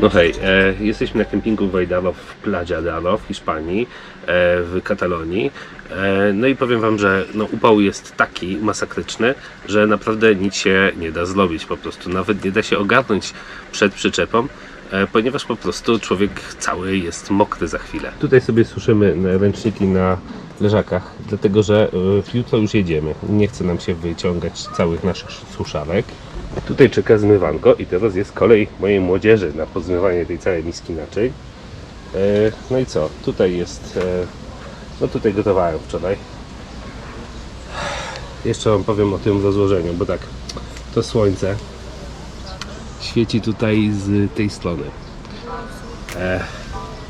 No hej, e, jesteśmy na kempingu Wajdalo w Playa de Aro w Hiszpanii, e, w Katalonii. E, no i powiem Wam, że no, upał jest taki masakryczny, że naprawdę nic się nie da zrobić po prostu. Nawet nie da się ogarnąć przed przyczepą, e, ponieważ po prostu człowiek cały jest mokry za chwilę. Tutaj sobie suszymy ręczniki na leżakach, dlatego że e, jutro już jedziemy. Nie chce nam się wyciągać całych naszych suszarek. Tutaj czeka zmywanko i teraz jest kolej mojej młodzieży na pozmywanie tej całej miski naczyń. E, No i co? Tutaj jest... e, No tutaj gotowałem wczoraj. Jeszcze Wam powiem o tym rozłożeniu, bo tak, to słońce świeci tutaj z tej strony. E,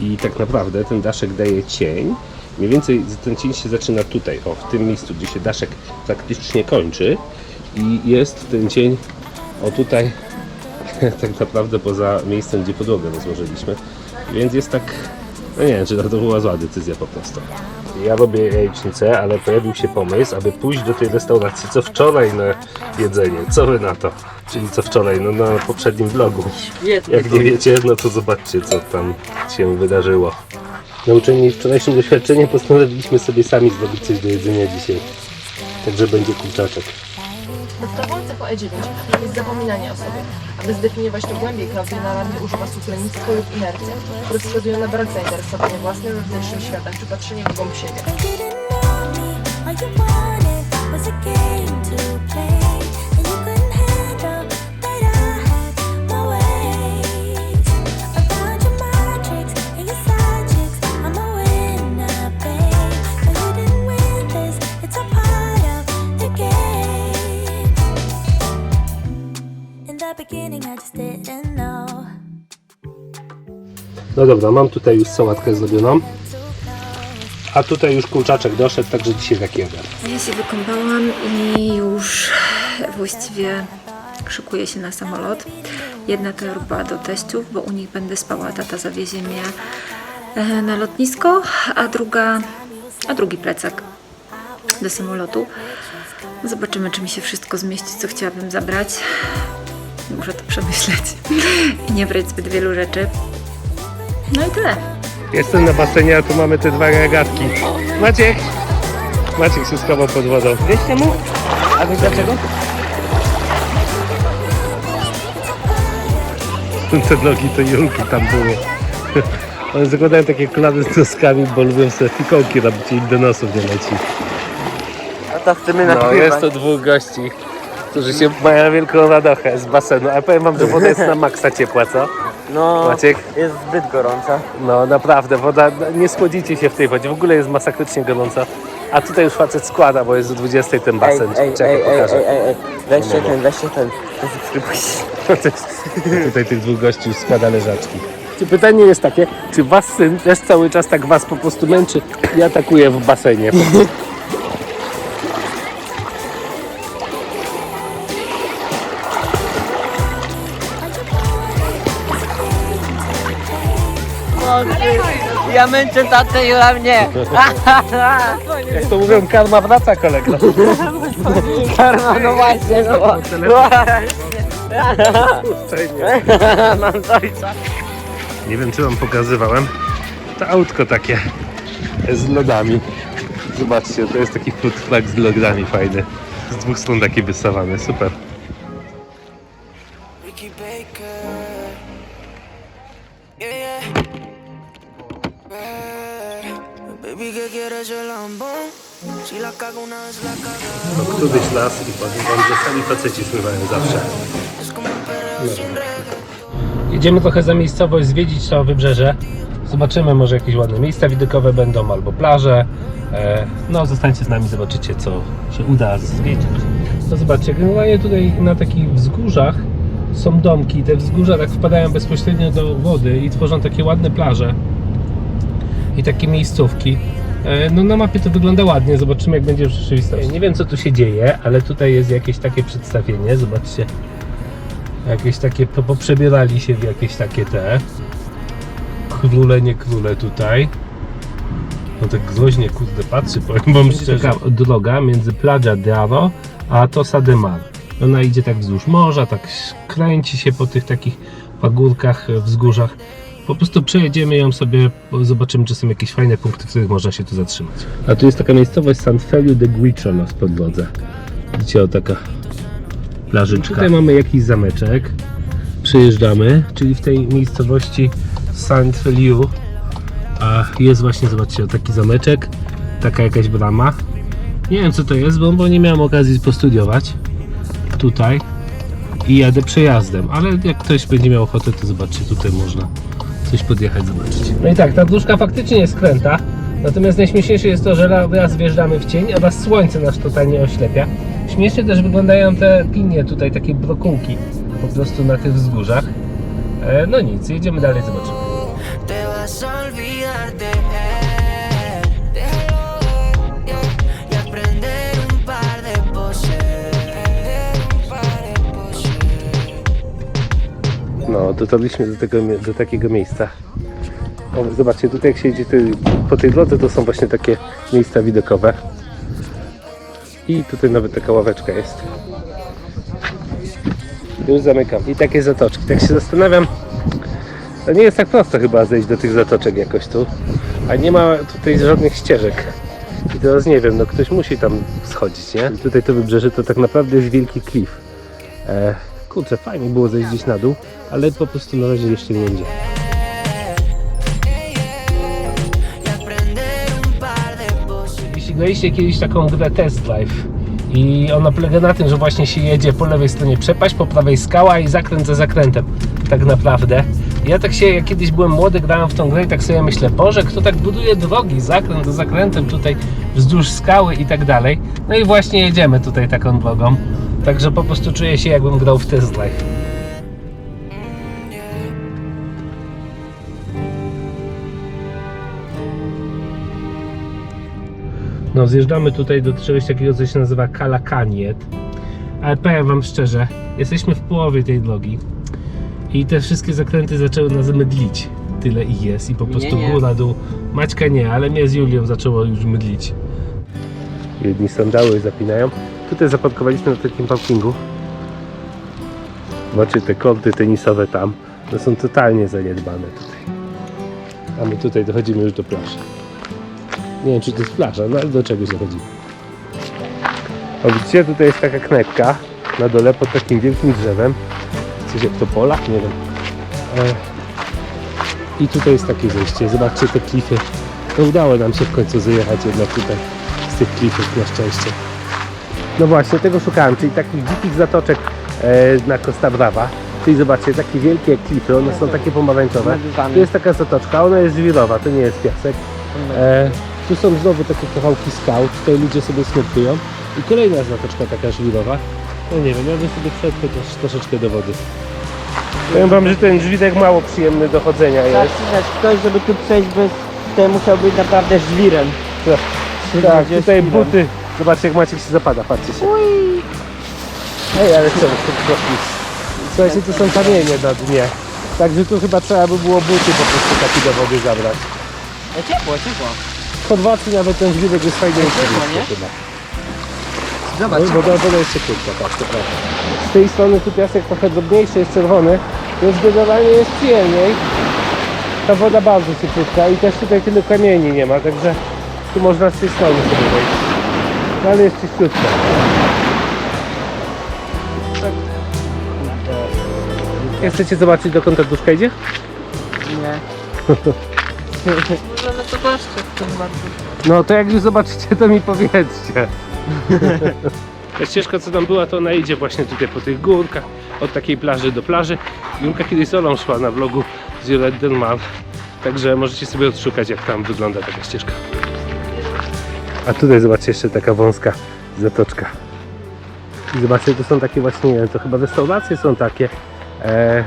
I tak naprawdę ten daszek daje cień. Mniej więcej ten cień się zaczyna tutaj, o, w tym miejscu, gdzie się daszek praktycznie kończy. I jest ten cień, o tutaj, tak naprawdę poza miejscem, gdzie podłogę rozłożyliśmy. Więc jest tak, no nie wiem, czy to była zła decyzja po prostu. Ja robię jajecznicę, ale pojawił się pomysł, aby pójść do tej restauracji co wczoraj na jedzenie. Co wy na to? Czyli co wczoraj, no na poprzednim vlogu. Jak nie wiecie, no to zobaczcie, co tam się wydarzyło. Nauczeni wczorajszym doświadczeniem postanowiliśmy sobie sami zrobić coś do jedzenia dzisiaj. Także będzie kurczaczek. Podstawową cechą E9 jest zapominanie o sobie. Aby zdefiniować to głębiej, Klaudina Randi używa słów lenistwo lub inercja, które wskazują na brak zainteresowania własnym wewnętrznym światem czy patrzenia w głąb siebie. No dobra, mam tutaj już sałatkę zrobioną. A tutaj już kurczaczek doszedł, także dzisiaj taki obiad. Ja się wykąpałam i już właściwie szykuję się na samolot. Jedna torba do teściów, bo u nich będę spała, tata zawiezie mnie e, na lotnisko, a druga, a drugi plecak do samolotu. Zobaczymy, czy mi się wszystko zmieści, co chciałabym zabrać. Muszę to przemyśleć i nie brać zbyt wielu rzeczy. No i tyle. Jestem na basenie, a tu mamy te dwa gagatki. Maciek! Maciek się schował pod wodą. Wiesz czemu? A wiesz dlaczego? Te nogi to Julki tam były. One zakładają takie klady z noskami, bo lubią sobie fikołki robić i im do nosów nie leci. A to chcemy na No, jest to dwóch gości, którzy się mają wielką radochę z basenu. Ale powiem wam, że woda jest na maksa ciepła, co? No, Maciek? jest zbyt gorąca. No naprawdę, woda, nie schłodzicie się w tej wodzie, w ogóle jest masakrycznie gorąca. A tutaj już facet składa, bo jest do 20 ten basen. ej, Czekaj, ej, ej, pokażę. ej, ej, ej. Weźcie No, ten, weźcie ten. Tutaj tych dwóch gości już składa leżaczki. Czy pytanie jest takie, czy wasz syn też cały czas tak was po prostu męczy i atakuje w basenie? Ja męczę tatę i na mnie. Jak to mówią, karma wraca kolego. Karma, no właśnie, no właśnie. Mam ojca. Nie wiem, czy wam pokazywałem. To autko takie z lodami. Zobaczcie, to jest taki food truck z lodami fajny. Z dwóch stron taki wysawany, super. To któryś las i powiem wam, że sami faceci zmywają zawsze. Jedziemy trochę za miejscowość, zwiedzić to wybrzeże. Zobaczymy, może jakieś ładne miejsca widokowe będą, albo plaże. E, No, zostańcie z nami, zobaczycie, co się uda zwiedzić. No zobaczcie, generalnie tutaj na takich wzgórzach są domki. Te wzgórza tak wpadają bezpośrednio do wody i tworzą takie ładne plaże i takie miejscówki. E, No na mapie to wygląda ładnie, zobaczymy jak będzie w rzeczywistości. Nie wiem co tu się dzieje, ale tutaj jest jakieś takie przedstawienie, zobaczcie. Jakieś takie, po- poprzebierali się w jakieś takie te króle, nie króle tutaj. No tak groźnie kurde patrzy, powiem wam szczerze. Taka droga między Plagia de Aro a Tosa de Mar. Ona idzie tak wzdłuż morza, tak kręci się po tych takich pagórkach, e, wzgórzach. Po prostu przejedziemy ją sobie, zobaczymy, czy są jakieś fajne punkty, w których można się tu zatrzymać. A tu jest taka miejscowość San Feliu de Guicholos po drodze. Widzicie, o taka plażyczka. Tutaj mamy jakiś zameczek. Przejeżdżamy, czyli w tej miejscowości San Feliu a jest właśnie, zobaczcie, o taki zameczek, taka jakaś brama. Nie wiem co to jest, bo, bo nie miałem okazji postudiować tutaj i jadę przejazdem, ale jak ktoś będzie miał ochotę, to zobaczcie, tutaj można coś podjechać, zobaczyć. No i tak, ta dróżka faktycznie jest kręta, natomiast najśmieszniejsze jest to, że raz wjeżdżamy w cień, a raz słońce nas totalnie oślepia. Śmiesznie też wyglądają te linie tutaj, takie brokułki po prostu na tych wzgórzach. E, no nic, jedziemy dalej, zobaczymy. No, dotarliśmy do, tego, do takiego miejsca. O, zobaczcie, tutaj jak się idzie ty, po tej drodze, to są właśnie takie miejsca widokowe. I tutaj nawet taka ławeczka jest. Już zamykam. I takie zatoczki. Tak się zastanawiam, to nie jest tak prosto chyba zejść do tych zatoczek jakoś tu. A nie ma tutaj żadnych ścieżek. I teraz nie wiem, no ktoś musi tam schodzić, nie? I tutaj to wybrzeże to tak naprawdę jest wielki klif. E, kurczę, fajnie było zejść gdzieś na dół, ale po prostu na razie jeszcze nie będzie. Jeśli graliście kiedyś taką grę Test Drive i ona polega na tym, że właśnie się jedzie po lewej stronie przepaść, po prawej skała i zakręt za zakrętem, tak naprawdę. Ja tak się, jak kiedyś byłem młody, grałem w tą grę i tak sobie myślę, Boże, kto tak buduje drogi, zakręt za zakrętem tutaj wzdłuż skały i tak dalej. No i właśnie jedziemy tutaj taką drogą. Także po prostu czuję się jakbym grał w Drive. No, zjeżdżamy tutaj do czegoś takiego, co się nazywa Kalakaniet. Ale powiem Wam szczerze, jesteśmy w połowie tej drogi i te wszystkie zakręty zaczęły nas mydlić. Tyle ich jest i po prostu nie. góra, dół. Maćka nie, ale mnie z Julią zaczęło już mydlić. Jedni sandały zapinają. Tutaj zaparkowaliśmy na takim parkingu. Zobaczcie te korty tenisowe tam. No są totalnie zaniedbane tutaj. A my tutaj dochodzimy już do plaży. Nie wiem, czy to jest plaża, no ale do czegoś dochodzi. O, widzicie, tutaj jest taka knajpka na dole pod takim wielkim drzewem. Coś jak to pola? Nie wiem. E, I tutaj jest takie zejście. Zobaczcie te klify. No udało nam się w końcu zjechać jednak tutaj z tych klifów na szczęście. No właśnie, tego szukałem, czyli takich dzikich zatoczek e, na Costa Brava. Czyli zobaczcie, takie wielkie klify, one są takie pomarańczowe. Tu jest taka zatoczka, ona jest żwirowa, to nie jest piasek. E, tu są znowu takie kawałki skał, tutaj ludzie sobie snurkują. I kolejna zatoczka taka żwirowa. No nie wiem, ja bym sobie wszedł chociaż troszeczkę do wody. Powiem wam, że ten żwirek mało przyjemny do chodzenia Tak, jest. słuchaj, ktoś, żeby tu przejść bez... To musiał być naprawdę żwirem. Tak, Gdzie tutaj buty. Zobaczcie jak Maciek się zapada, patrzcie się. Ej, ale co, to. Słuchajcie, tu są kamienie na dnie. Także tu chyba trzeba by było buty po prostu takie do wody zabrać. No ciepło, ciepło. Podwacy nawet ten żwirek jest fajniejszy. Ciepło, nie? chyba. Zobacz, No, woda, woda jest cieplutka, tak, to prawda. Z tej strony tu piasek trochę drobniejszy, jest czerwony, więc generalnie jest przyjemniej. Ta woda bardzo cieplutka i też tutaj tylu kamieni nie ma, także tu można z tej strony sobie wejść. No ale jest czyściutko. Jak chcecie zobaczyć dokąd ta duszka idzie? nie. No, no to patrzcie w tym bardzo. No to jak już zobaczycie, to mi powiedzcie. Ta ścieżka, co tam była, to ona idzie właśnie tutaj po tych górkach, od takiej plaży do plaży. Julka kiedyś z Olą szła na vlogu z Juliet Denmark, także możecie sobie odszukać, jak tam wygląda taka ścieżka. A tutaj zobaczcie jeszcze taka wąska zatoczka. I zobaczcie, to są takie właśnie, to chyba restauracje są takie. E,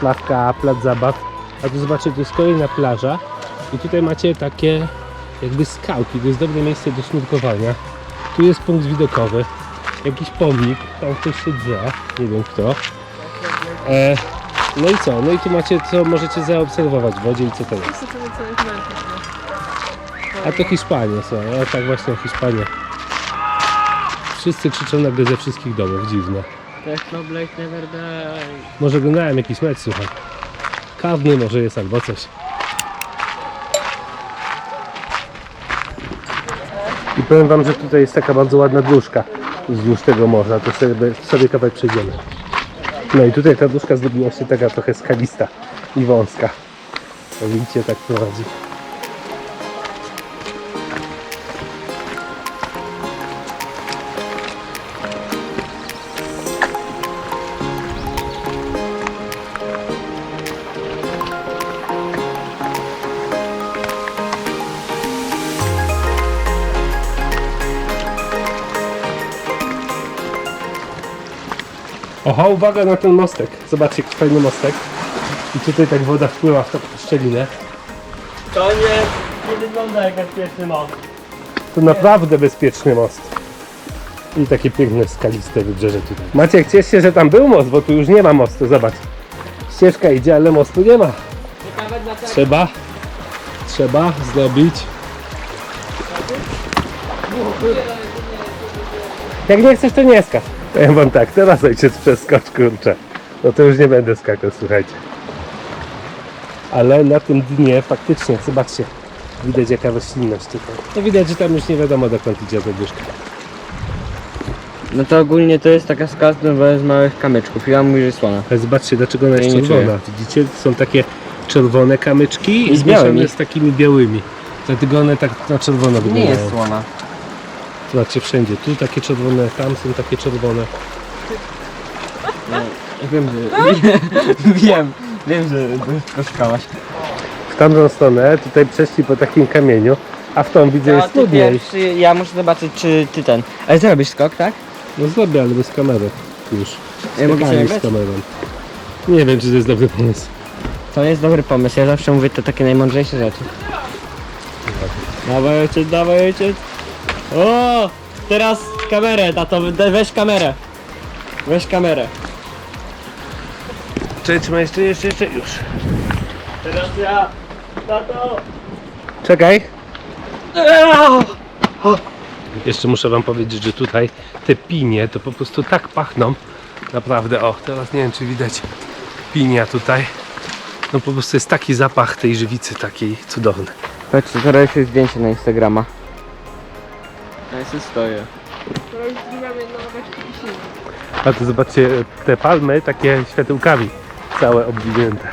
plawka, plac zabaw. A tu zobaczcie, to jest kolejna plaża. I tutaj macie takie jakby skałki, to jest dobre miejsce do snurkowania. Tu jest punkt widokowy, jakiś pomnik, tam ktoś się drze, nie wiem kto. E, no i co? No i tu macie co możecie zaobserwować w wodzie i co to jest. A to Hiszpania, słuchaj, a tak właśnie Hiszpania. Wszyscy krzyczą nagle ze wszystkich domów, dziwne. No Black Never Die. Może oglądałem jakiś mecz, słuchaj. Kawny może jest albo coś. I powiem wam, że tutaj jest taka bardzo ładna dróżka wzdłuż tego morza, to sobie, sobie kawałek przejdziemy. No i tutaj ta dróżka zrobiła się taka trochę skalista i wąska. To widzicie, tak prowadzi. Oho, uwaga na ten mostek. Zobaczcie, jaki fajny mostek. I tutaj tak woda wpływa w taką szczelinę. To nie, nie wygląda jak bezpieczny most. To naprawdę bezpieczny most. I takie piękne skaliste wybrzeże tutaj. Maciek, ciesz się, że tam był most, bo tu już nie ma mostu. Zobacz. Ścieżka idzie, ale mostu nie ma. Trzeba, trzeba zrobić. Jak nie chcesz, to nie skacz. Powiem wam tak, teraz ojciec przeskocz, kurczę. No to już nie będę skakał, słuchajcie. Ale na tym dnie faktycznie, zobaczcie, widać jaka roślinność tutaj. No widać, że tam już nie wiadomo dokąd idzie ta dróżka. No to ogólnie to jest taka skala z małych kamyczków. Ja mówię, że jest słona. Ale zobaczcie, dlaczego ona jest Ja nie czerwona. Widzicie, są takie czerwone kamyczki I i z zmieszane z takimi białymi. Dlatego one tak na czerwono Nie wyglądają. jest słona. Zobaczcie, wszędzie. Tu takie czerwone, tam są takie czerwone. Wiem, że... wiem, wiem, że troszkałaś. W tamtą stronę, tutaj przeszli po takim kamieniu, a w tą widzę Ja, jest ty trudniej. ja muszę zobaczyć, czy ty ten... Ale zrobisz skok, tak? No zrobię, ale bez kamery już. Ja mogę się z nagrać? kamerą. Nie wiem, czy to jest dobry pomysł. To jest dobry pomysł, ja zawsze mówię te takie najmądrzejsze rzeczy. Dawaj ojciec, dawaj ojciec. O! Teraz kamerę, tato, weź kamerę. Weź kamerę. Cześć, ma jeszcze, jeszcze, jeszcze, już. Teraz ja, tato. Czekaj. Jeszcze muszę wam powiedzieć, że tutaj te pinie to po prostu tak pachną. Naprawdę, o, teraz nie wiem czy widać pinia tutaj. No po prostu jest taki zapach tej żywicy takiej cudowny. Patrzcie, teraz jest zdjęcie na Instagrama. Ja się stoję. A tu zobaczcie te palmy takie światełkami całe obwinięte.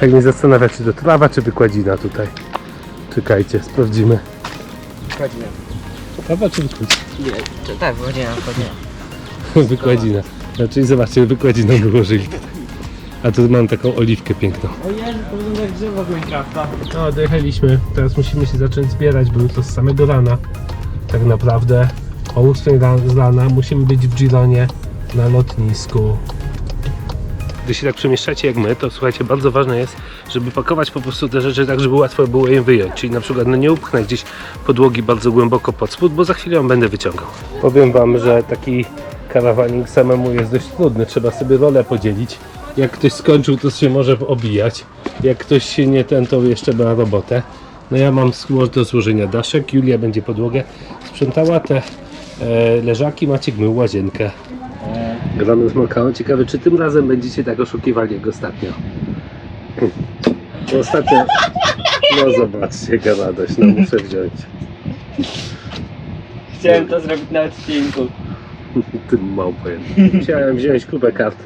Tak mnie zastanawia, czy to trawa, czy wykładzina tutaj. Czekajcie, sprawdzimy. Wchodzimy. Trawa czy wykładzina? Nie, to tak, wchodzimy, wchodzimy. Wykładzina. Znaczy zobaczcie, wykładziną wyłożyli. A tu mam taką oliwkę piękną. O Jezu, to wygląda jak drzewo z Minecrafta. No, dojechaliśmy. Teraz musimy się zacząć zbierać, bo jutro z samego rana. Tak naprawdę o 8 ran- z rana musimy być w Gironie na lotnisku. Gdy się tak przemieszczacie jak my, to słuchajcie, bardzo ważne jest, żeby pakować po prostu te rzeczy tak, żeby łatwo było je wyjąć. Czyli na przykład no nie upchnąć gdzieś podłogi bardzo głęboko pod spód, bo za chwilę ją będę wyciągał. Powiem Wam, że taki karawaning samemu jest dość trudny. Trzeba sobie rolę podzielić. Jak ktoś skończył, to się może obijać. Jak ktoś się nie ten, to jeszcze ma robotę. No ja mam do złożenia daszek, Julia będzie podłogę sprzątała te e, leżaki, Maciek mył łazienkę. Gramy z Makao. Ciekawe, czy tym razem będziecie tak oszukiwali jak ostatnio. Ostatnio... No zobaczcie, jaka radość, no muszę wziąć. Chciałem to zrobić na odcinku. Tym małpę. Musiałem wziąć kubę kart.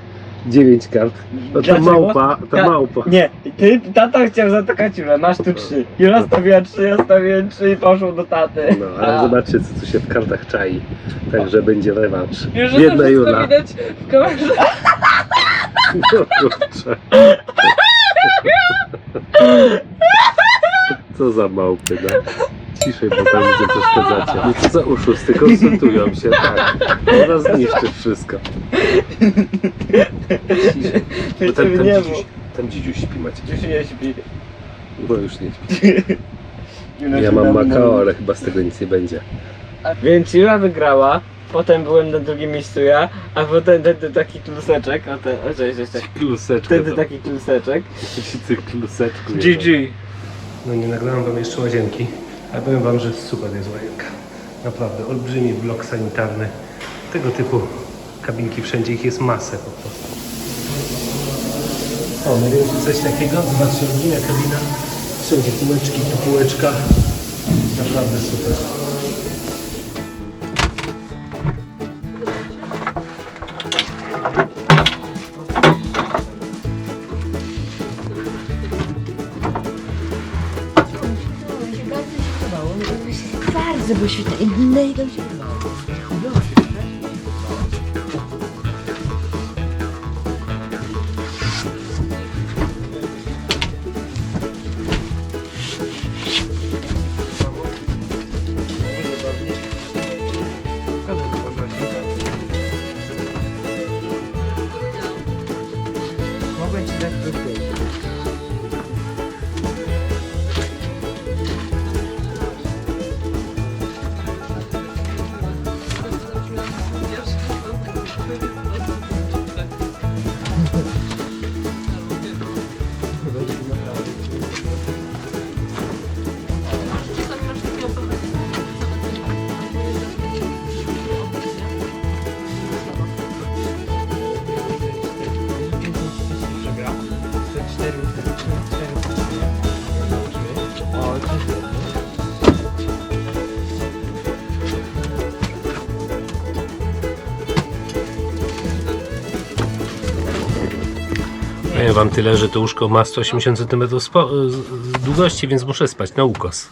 9 kart. No ta Dlaczego? małpa, ta Ja- małpa. Nie, ty, tata chciał za to kaciulę, masz tu trzy. Jula stawiła trzy, ja stawiłem trzy i poszło do taty. No, ale A. zobaczcie, co tu się w kartach czai. Także będzie rewanż. Już to wszystko Jula. widać w kamerze. No kurczę. Co za małpy, no. Ciszej, bo tam ludzie przeszkadzacie. Nie to za uszusty, konsultują się, tak. Ona zniszczy wszystko. Bo ten, Żeby ten, nie dzidziuś, ten dzidziuś śpi macie. Już nie śpi. No już nie śpi. Ja mam Makao, ale chyba z tego nic nie będzie. Więc Jula wygrała, potem byłem na drugim miejscu ja, a potem ten, ten taki kluseczek, o ten, o cześć, cześć, cześć. Kluseczku. Wtedy taki kluseczek. Ty kluseczku. GG. No nie nagrałem wam jeszcze łazienki, ale powiem wam, że super jest łazienka. Naprawdę, olbrzymi blok sanitarny. Tego typu kabinki wszędzie, ich jest masę po prostu. O, no więc coś takiego. Zobaczcie, olbrzymia kabina. Wszędzie półeczki, tu półeczka. Naprawdę super. Bardzo, bo świetnie. Mega mi się. Wam tyle, że to łóżko ma 180 cm długości, więc muszę spać na ukos.